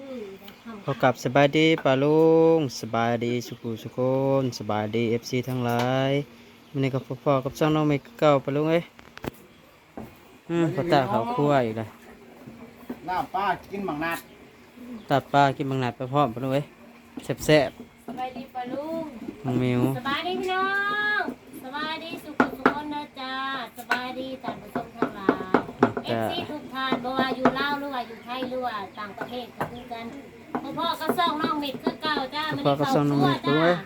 คือทำพอกับสบายดีปาลุงสบายดีสุขุสุขนสบายดีเอฟซีทั้งหลายมันนี้ก็พ่อๆกับช่องน้องเมกเก่าปาลุงเอ้ยอืมพอตาเขาวคั่วอีกเลยลาบป้ากินบางนัดตัดปลากินบางหนัดไปพร้อมปาลุงเอ้ยแซ่บสบายดีปะลุงๆน้องมิวสบายดีพี่น้อง หรือว่าต่างประเทศก็คือกันพ่อพ่อก็ซ่องน้องมิดคือเก่าจ้ามันพ่อก็ส่องน้องเมกปาลุงเอ้ย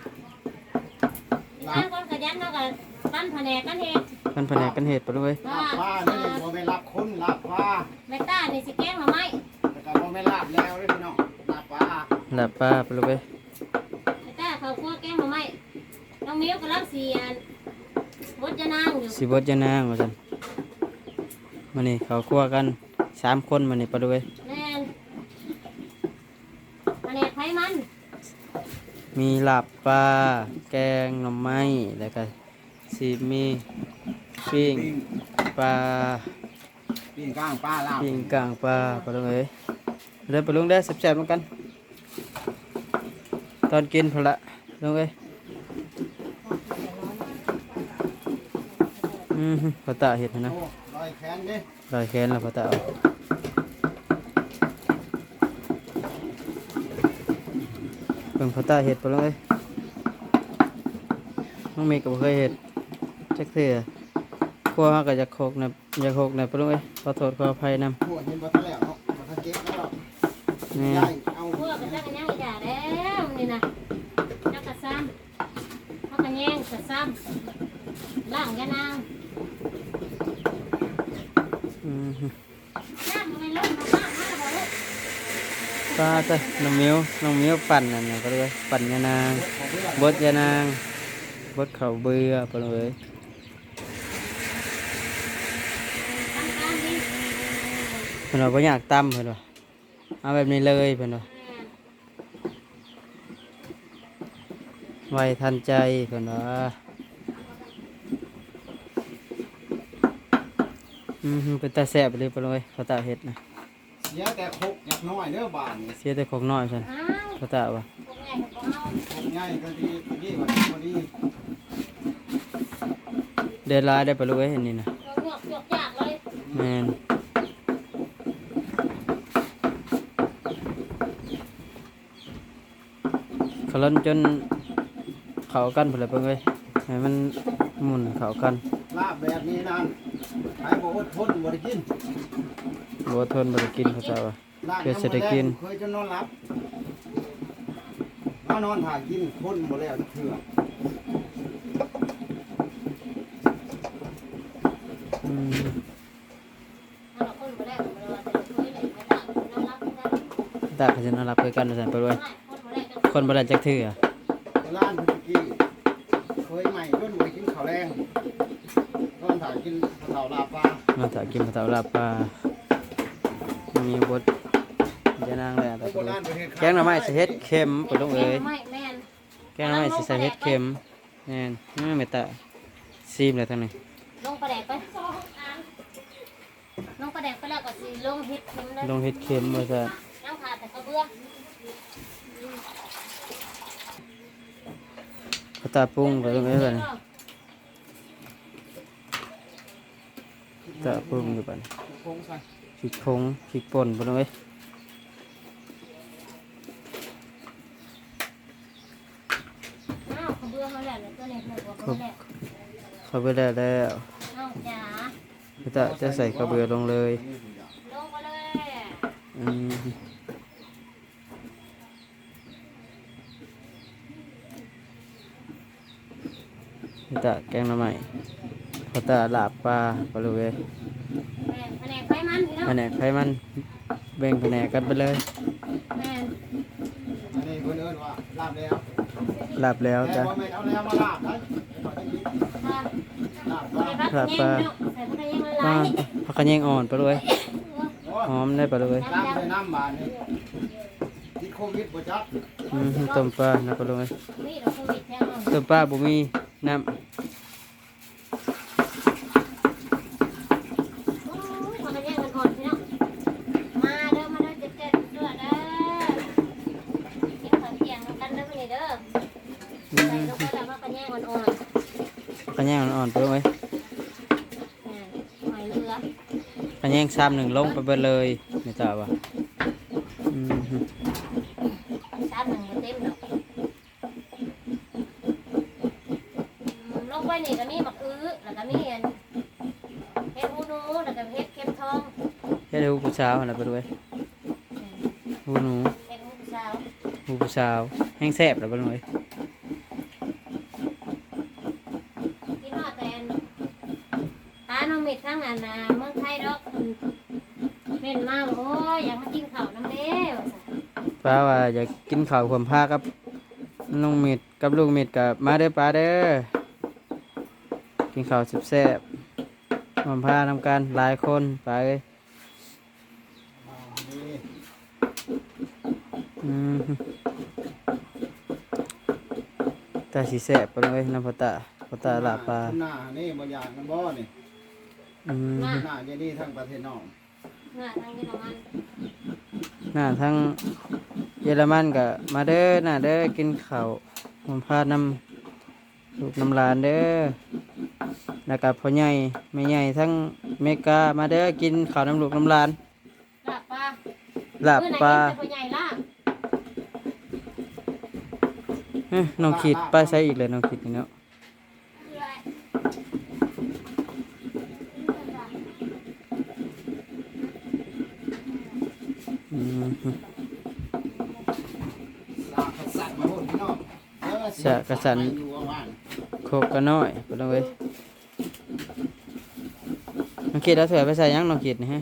ร้านคนขยันเนาะกันปั้นแผนกกันเฮ็ดมันแผนกกันเหตุปาลุงเอ้ยลาบป้านี่บ่แม่นลาบคนลาบป้าแม่ต้านี่สิแกงหน่อไม้แต่ก็บ่แม่นลาบแล้วเด้อพี่น้องลาบป้าหลับปลาปาลุงเอ้ยแม่ต้าเขาคั่วแกงหน่อไม้น้องมิ้วกำลังเสียนบดจะนางอยู่สิบดยานางว่าซั่นมันนี่เขาคั่วกันสามคนมันนี่ปาลุงเอ้ย แม่นแผนกไผมัน มีหลับปลา แกงหน่อไม้แล้วก็สิมีปิ้งปิ้งปลาปิ้งก้างป้าลาบปิ้งกลางปลาปลาลุงเอ้ยเดินปลาลุงได้อแซ่บๆเหมือนกัน ตอนกินพอละลุงเอ้ยอืมพอตาเห็ดนะโอ้ลอยแขนเด้ลอยแขนแล้วพอตาเอา เบิ่งพอตาเห็ดปลาลุงเอ้ยน้องเมย์ก็บ่เคยเห็ดจักเทื่อครัวเฮาก็อยากโคกนะอยากโคกนะปลาลุงเอ้ยขอโทษขออภัยนำโหเห็นบ่ทันแล้วเนาะบ่ทันเก็บแล้วนี่ได้เอาพวกกันจักกันยังอีด่าแล้วนี่นะจักกะซ้ำเขากันแย่งกะซ้ำล่างยานาง อืม น้ำมันไม่ลดมาบ้างมาบ่ลูก ปลาจ้ะน้องมิ้วน้องมิ้วปั่นนั่นนะก็เลยปั่นยานางบดยานางบดเขาวเบื่อไปเลยทำการดีเพิ่นว่าบ่อยากตำเพิ่นว่าเอาแบบนี้เลยเพิ่นว่าไวทันใจเพิ่นว่าอืมเป็นตาแซ่บเลยไปเลยเขาตาเฮ็ดนะ เสียแต่คกอยากน้อยเด้อบานนี่เสียแต่ของน้อยซั่นอ้าวเขาตาว่าพวกใหญ่พวกเอาคกใหญ่ก็ดีดีกว่าบ่ดีเดินลายได้ไปเลยอันนี้นะพวกหยวกหยวกจากเลยแม่นเขาล้นจนเข้ากันพุ่นแหละเพิ่นเอ้ยให้มันหมุนเข้ากันลาบแบบนี้นั่นใครบ่อดทนบ่ได้กิน บ่ทนบ่ได้กินเขาเจ้าว่าลาบเพื่อเศรษฐกิจเคยจะนอนหลับมานอนถ่ายกินคนบ่แล้วเถื่ออืมเอาเราคนบ่ได้บ่ได้ว่าจะช่วยเลยไม่ได้น้องรับไม่ได้ตาเขาจะน่ารักคือกันว่าซั่นไปเลยไม่คนบ่ได้จะคนบ่ได้จักเทื่อร้านพุทธกี้เคยใหม่จนไปกินข้าวแรงนอนถ่ายกินข้าวลาปลามาถ้ากินข้าวเต่าลาบปลา มีบทยานางเลยอะแต่โบราณประเทศแกงหน่อไม้สิเฮ็ดเค็มปลงเอ้ยไม่แม่นแกงหน่อไม้สิใส่เฮ็ดเค็มแน่นนี่ไม่ตาซีมเลยทั้งนี้ลงประแดกไปลงประแดกไปแล้วก็สิลงเฮ็ดเค็มเลยลงเฮ็ดเค็มว่าซั่นน้ำขาดแต่กระเบื้องข้าวตาปรุงไปลงเอ้ยบัดนี้ตาปรุงอยู่บัดนี้ โคงใส่พริกผงพริกป่นปลงเอ้ยอ้าวกระเบื้องมาแล้วเนี่ยตัวเล็กหมดกว่าเขาแล้วเข้าไปแล้วแล้วน้องจ๋าข้าวตาจะใส่กระเบือลงเลยลงไปเลยอืมข้าวตาแกงหน่อไม้ข้าวตาลาบปลาปลาลูกเอ้ย แผนกไขมันแบ่งแผนกกันไปเลยแม่นอันนี้เพิ่นเอิ้นว่าลาบแล้วลาบแล้วแต่จ้ะ ว่าไม่เอาแล้วมาลาบนะค่ะลาบใส่ลาบผักแยงเนาะใส่ผักแยงละปลาลายผักกระเยงอ่อนปลาลูกเอ้ยโอ้หอมได้ปลาลูกเอ้ยลาบในน้ำบานนี่ติดโควิดบ่จักอืมต้มปลานะปลาลูกเอ้ยนี่เราโควิดแท้เนาะต้มปลาบ่มีน้ำ โอ้ยผักแยงกันก่อนพี่น้องมาเด้อมาเด้อเจ็ดเจ็ดเด้อเด้อ ลงไปแล้วมันก็แย่งอ่อน กระแยงอ่อนๆไปลงเอ้ย ๆอ่าหอยเรือก ระแยง ซ้ำหนึ่งลงไปเบิดเลยไม่ทราบว่าอืมฮึชาติหนึ่งมันเต็มดอกอืมลงไปนี่ก็มีบักอื้อแล้วก็มีอันเฮ็ดหูหนูแล้วก็เฮ็ดเข็มทองเฮ็ดให้ผู้สาวหั่นน่ะไปด้วยอืมหูหนูเฮ็ดหูสาวหูผู้สาวแห้งแซ่บแล้วไปลงเอ้ย กินฮอดแต่อันตาน้องเม็ดทั้งอันน่ะเมืองไทยดอกอืมเม่นมาบอกโอ้ยอยากมากินข้าวน้ำเด้ว่าซั่นป้าว่าอยากกินข้าวความพากับน้องเม็ดกับลูกเม็ดกับมาเด้อป้าเด้อกินข้าวแซ่บๆความพานำกันหลายคนไปเอ้ยอ่านี่อืมฮึแต่สีแซ่บไปเลยน้ำพอตาพอตาลาบปลาหน้านี่บ่อยากกันบ่นี่ อืมหน้าเจนี่ทั้งประเทศนอกน่ะทางเยอรมันหน้าทั้งเยอรมันก็มาเด้อหน้าเด้อกินข้าวผมพาน้ำลูกน้ำหลานเด้อแล้วก็พ่อใหญ่แม่ใหญ่ทั้งอเมริกามาเด้อกินข้าวน้ำลูกน้ำหลานลาบปลาลาบปลาเมื่อไหร่กินแต่ตัวใหญ่ลาบเอ้ยน้องขีดไปใส่อีกเลยน้องขีดนี่เนาะ อืมฮึลากกระสันมาโหดพี่น้องเออสะกระสันอยู่ว่างโคกก็น้อยไปลงเลย น้องขีดเอาเถื่อไปใส่หยังน้องขีดนี่ฮะ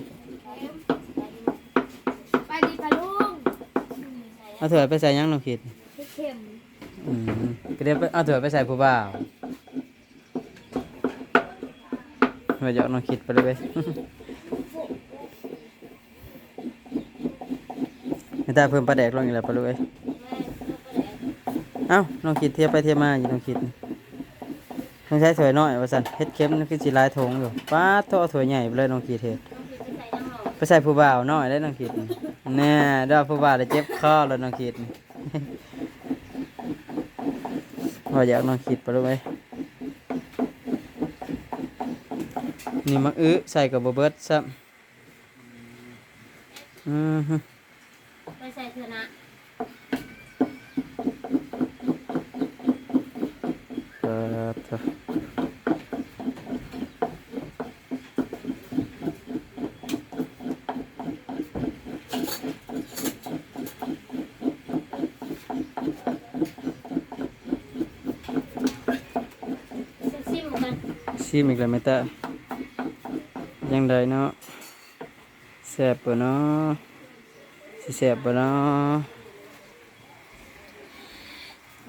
ไปดีปลาลุงเอาเถื่อไปใส่หยังน้องขีดเข็มอืมก็เดี๋ยวไปเอาเถื่อไปใส่ผู้บ่าวมาหยอกน้องขีดไปเลย เว้ยไม่เพิ่มปลาแดกลงอีกแล้วไปเลยเว้ยแม่ลูกก็เลยเอ้าน้องขีดเทียบไปเทียบมาอยู่น้องขีดต้องใช้ถวยน้อยว่าสันเฮ็ดเค็มนี่คือสีลายทงอยู่ป้าโตเอถวยใหญ่ไปเลยน้องขีดเฮ็ดต้องคิดไปใส่ผู้บ่าวน้อยได้น้องขีดนี่แน่ด้อผู้บ่าวได้เจ็บคอแล้วน้องขีดว่าอยากน้องขีดไปเลยเว้ยนี่มักอื้อใส่กับบเบิดซ้ำอือฮึ ใส่เถอะนะเปิดเถอะซิมๆกันชิมอีกแล้วไหมตายังไดเนาะแซ่บปะเนาะ สิแซ่บปะเนาะ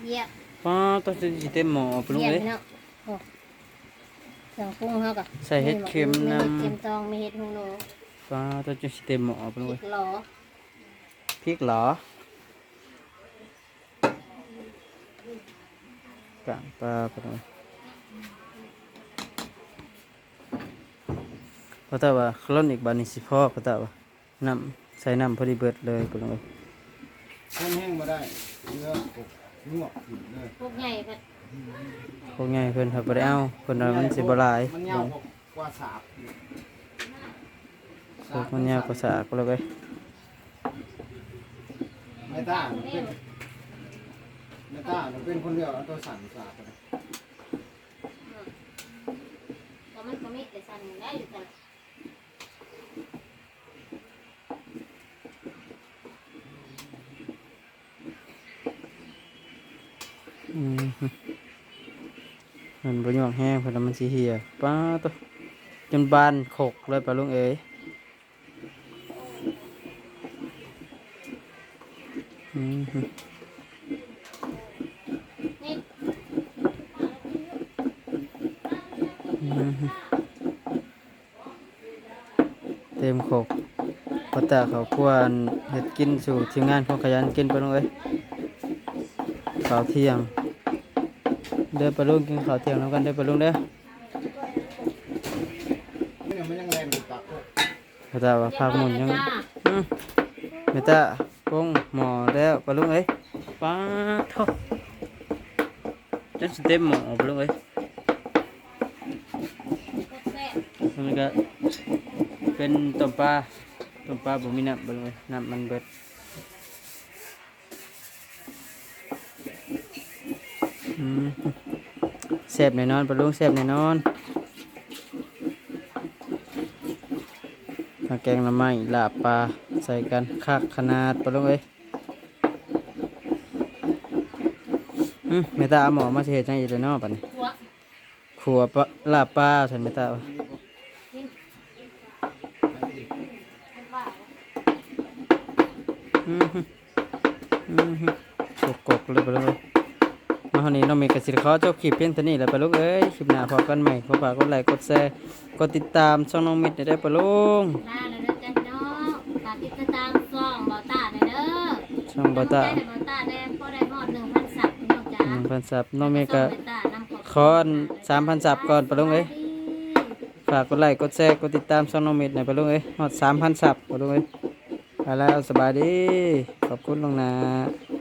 เยี่ยมป้าต้องสิเต็มหม้อปะลุงเยี่ยมเอ้ยพี่น้องโอ้เครื่องปรุงเขากับใส่เห็ดเค็มนำเห็ดเค็มตองมีเห็ดหูหนูป้าต้องสิเต็มหม้อปะลุงพริเอ้ยกหลอพริกเหรอกางปลาปะลุงเพราะแต่ว่าคลอนอีกบานิสิพ่อเพราะแต่ว่าน้ำ ใส่น้ำพอดีเบิดเลยปะลุงเอ้ยแห้งแห้งมาได้เนื้อปกลวกอยู่เลยพวกใหญ่ก็พวกไงเพิ่นเขาบ่ได้เอาเพิ่นว่ามันสิบ่หลายมันยาวกว่าสาบพวกมันยาวกว่าสากแล้วเว้ยไม่ต้ามันเป็นไม่ต้ามันเป็นคนเดียวเอาตัวสั่นสาบไปเลยก็มันก็มีแต่สั่นได้อยู่แต่ อืมฮึ มันบ่ยอกแห้งเพิ่นว่ามันสิเหี่ยป้าตัวจนบานขกเลยปลาลุงเอ๋ยเต็มขกพอตาเขาควรเฮ็ดกินสู่ทีมงานของขยันกินปลาลุงเอ๋ยข้าวเที่ยง เด้อปลาลุงกินข้าวเที่ยงนำกันเด้อปลาลุงเด้อเมันยังแรงอยู่ปากพวกพอตาว่าพาหมุนยังจ้าอืมเมตาปงหมอแล้วปลาลุงเอ้ยป้าทอนสเต็มหมูปลุงเอ้ยมันก็เป็นต้มปลาต้มปลาบ่มีน้ำปลาลุงเอ้ยน้ำมันเบิด อืมแซ่บแน่นอนปลาลุงแซ่บแน่นอนมาแกงหน้ำไม้ลาบปลาใส่กันคักขนาดปลาลุงเอ้ยอืมเมตาเอาหมอมาสิเฮ็ดจังอีกเลยเนาะบัดนี้หัวขัวปลาลาบปลาฉันไม่ตาวะกินมันว่าอืมฮึอืมฮึกกกๆเลยไปเลย มาวันนี้น้องเมย์กสิรขอจบคลิปเพียงเท่านี้แหละไปลูกเอ้ยคลิปหน้าพอกันใหม่ขอฝากกดไลค์กดแชร์กดติดตามช่องน้องมิดได้ไปลุงลาแล้วเด้อจ้าพี่น้องฝากติดตามซ่องเบาตาหน่อยเด้อช่องบาตาใจให้เบาตาได้พอได้ฮอด1,000ซับพี่น้องจ๋าหนึ่งพันซับน้องเมย์ก็ซ่องเบาตานำขอบขอสามพันซับก่อนไปลุงเอ้ยฝากกดไลค์กดแชร์กดติดตามช่องน้องมิดหน่อยไปลุงเอ้ยหอดสามพันซับไปลุงเอ้ยไปแล้วสบายดีขอบคุณลวงหนาส